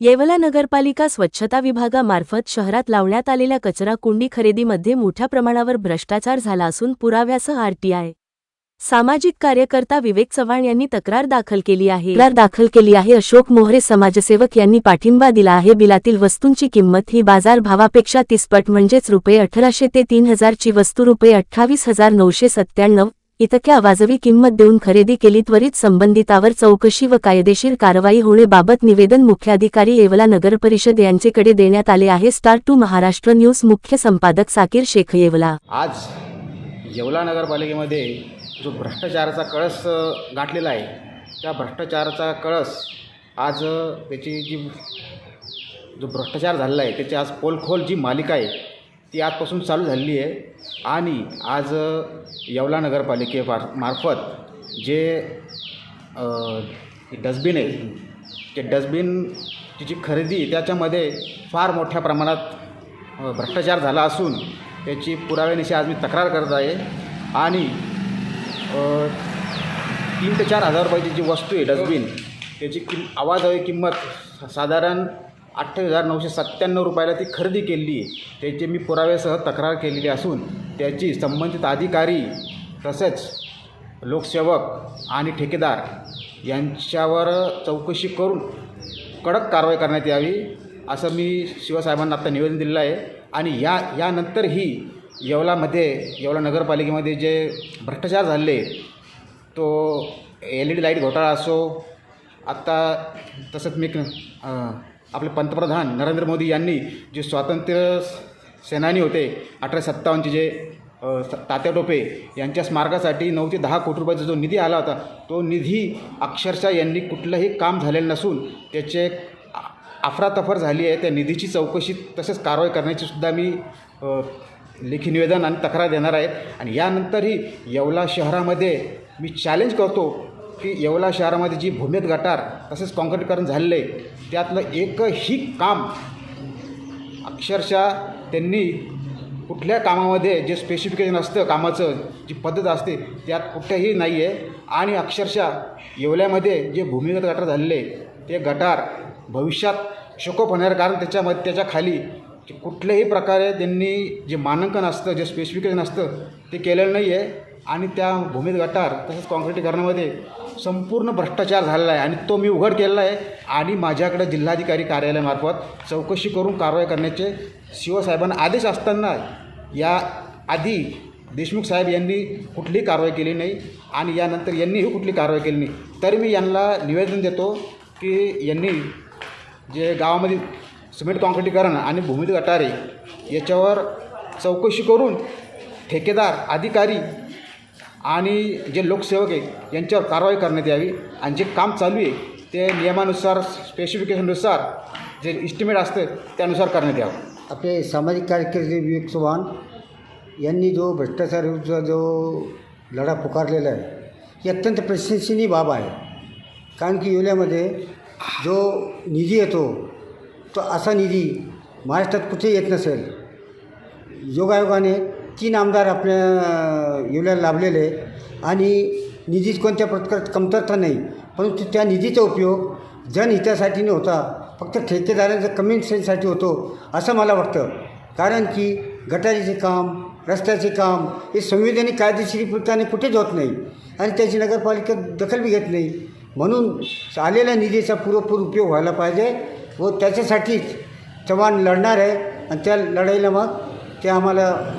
येवला नगरपालिका स्वच्छता विभागामार्फत शहरात लावण्यात आलेल्या कचरा कुंडी खरेदीमध्ये मोठ्या प्रमाणावर भ्रष्टाचार झाला असून पुराव्यासह आरटीआय. सामाजिक कार्यकर्ता विवेक चव्हाण यांनी तक्रार दाखल केली आहे. तक्रार दाखल केली आहे. अशोक मोहरे समाजसेवक यांनी पाठिंबा दिला आहे. बिलातील वस्तूंची किंमत ही बाजार भावापेक्षा म्हणजेच रुपये अठराशे ते तीन हजारची वस्तू रुपये अठ्ठावीस हजार नऊशे सत्त्याण्णव इतक्या वाजवी किंमत देऊन खरेदी केली त्वरित संबंधितावर चौकशी व कायदेशीर कारवाई होण्याबाबत निवेदन मुख्याधिकारी येवला नगरपरिषद यांचेकडे देण्यात आले आहे. स्टार टू महाराष्ट्र न्यूज मुख्य संपादक साकीर शेख येवला. आज येवला नगरपालिकेमध्ये जो भ्रष्टाचाराचा कळस गाठलेला आहे त्या भ्रष्टाचाराचा कळस आज त्याची जी जो भ्रष्टाचार झालेला आहे त्याची आज पोलखोल जी मालिका आहे ती आजपासून चालू झालेली आहे. आणि आज येवला नगरपालिके मार्फत जे डस्टबिन आहे ते डस्टबिनची जी खरेदी त्याच्यामध्ये फार मोठ्या प्रमाणात भ्रष्टाचार झाला असून त्याची पुराव्यानिशी आज मी तक्रार करत आहे. आणि तीन ते चार हजार रुपयाची जी वस्तू आहे डस्टबिन त्याची किम आवाजावी किंमत साधारण अठ्ठावीस हजार नऊशे सत्त्याण्णव रुपयाला ती खरेदी केलेली त्याचे त्याची मी पुराव्यासह तक्रार केलेली असून त्याची संबंधित अधिकारी तसेच लोकसेवक आणि ठेकेदार यांच्यावर चौकशी करून कडक कारवाई करण्यात यावी असं मी शिवसाहेबांना आत्ता निवेदन दिलेलं आहे. आणि या यानंतरही येवलामध्ये येवला नगरपालिकेमध्ये जे भ्रष्टाचार झाले तो एल ई डी लाइट घोटाळा असो आत्ता तसंच मी आपले पंतप्रधान नरेंद्र मोदी यांनी जे स्वातंत्र्य सेनानी होते अठराशे सत्तावन्नचे जे तात्या टोपे यांच्या स्मारकासाठी नऊ ते दहा कोटी रुपयाचा जो निधी आला होता तो निधी अक्षरशः यांनी कुठलंही काम झालेलं नसून त्याचे आ- अफरातफर झाली आहे. त्या निधीची चौकशी तसेच कारवाई करण्याची सुद्धा मी लेखी निवेदन आणि तक्रार देणार आहे. आणि यानंतरही येवला शहरामध्ये मी चॅलेंज करतो की येवला शहरामध्ये जी भूमित गटार तसेच काँक्रीटकरण झालेलं आहे त्यातलं एकही काम अक्षरशः त्यांनी कुठल्या कामामध्ये जे स्पेसिफिकेशन असतं कामाचं जी पद्धत असते त्यात कुठेही नाही आहे. आणि अक्षरशः येवल्यामध्ये जे भूमिगत गटार झालेले ते गटार भविष्यात शोकप होणार कारण त्याच्यामध्ये त्याच्याखाली कुठल्याही प्रकारे त्यांनी जे मानांकन असतं जे स्पेसिफिकेशन असतं ते केलेलं नाही आहे आणि त्या भूमीत गटार तसंच काँक्रिटीकरणामध्ये संपूर्ण भ्रष्टाचार झालेला आहे. आणि तो मी उघड केलेला आहे. आणि माझ्याकडे जिल्हाधिकारी कार्यालयामार्फत चौकशी करून कारवाई करण्याचे शिवसाहेबांना आदेश असताना या आधी देशमुख साहेब यांनी कुठलीही कारवाई केली नाही आणि यानंतर यांनीही कुठली कारवाई केली नाही. तरी मी यांना निवेदन देतो की यांनी जे गावामध्ये सिमेंट काँक्रिटीकरण आणि भूमित गटारे याच्यावर चौकशी करून ठेकेदार अधिकारी आणि जे लोकसेवक आहेत यांच्यावर कारवाई करण्यात यावी आणि जे काम चालू आहे ते नियमानुसार स्पेसिफिकेशननुसार जे इस्टिमेट असतं त्यानुसार करण्यात यावं. आपले सामाजिक कार्यकर्ते विवेक चव्हाण यांनी जो भ्रष्टाचाराचा जो लढा पुकारलेला आहे ही अत्यंत प्रशंसनीय बाब आहे. कारण की युल्यामध्ये जो निधी येतो तो असा निधी महाराष्ट्रात कुठे येत नसेल. योगायोगाने तीन आमदार आपल्या येवल्याला लाभलेले आहे. आणि निधीच कोणत्या प्रकारात कमतरता नाही. परंतु त्या निधीचा उपयोग जनहितासाठी न होता. फक्त ठेकेदारांच्या कमिशनसाठी होतो असं मला वाटतं. कारण की गटारीचे काम रस्त्याचे काम हे संविधानिक कायदेशीरपणे कुठेच होत नाही. आणि त्याची नगरपालिका दखल बी घेत नाही. म्हणून आलेल्या निधीचा पुरेपूर उपयोग व्हायला पाहिजे व त्याच्यासाठीच चव्हाण लढणार आहे. आणि त्या लढाईला मग ते आम्हाला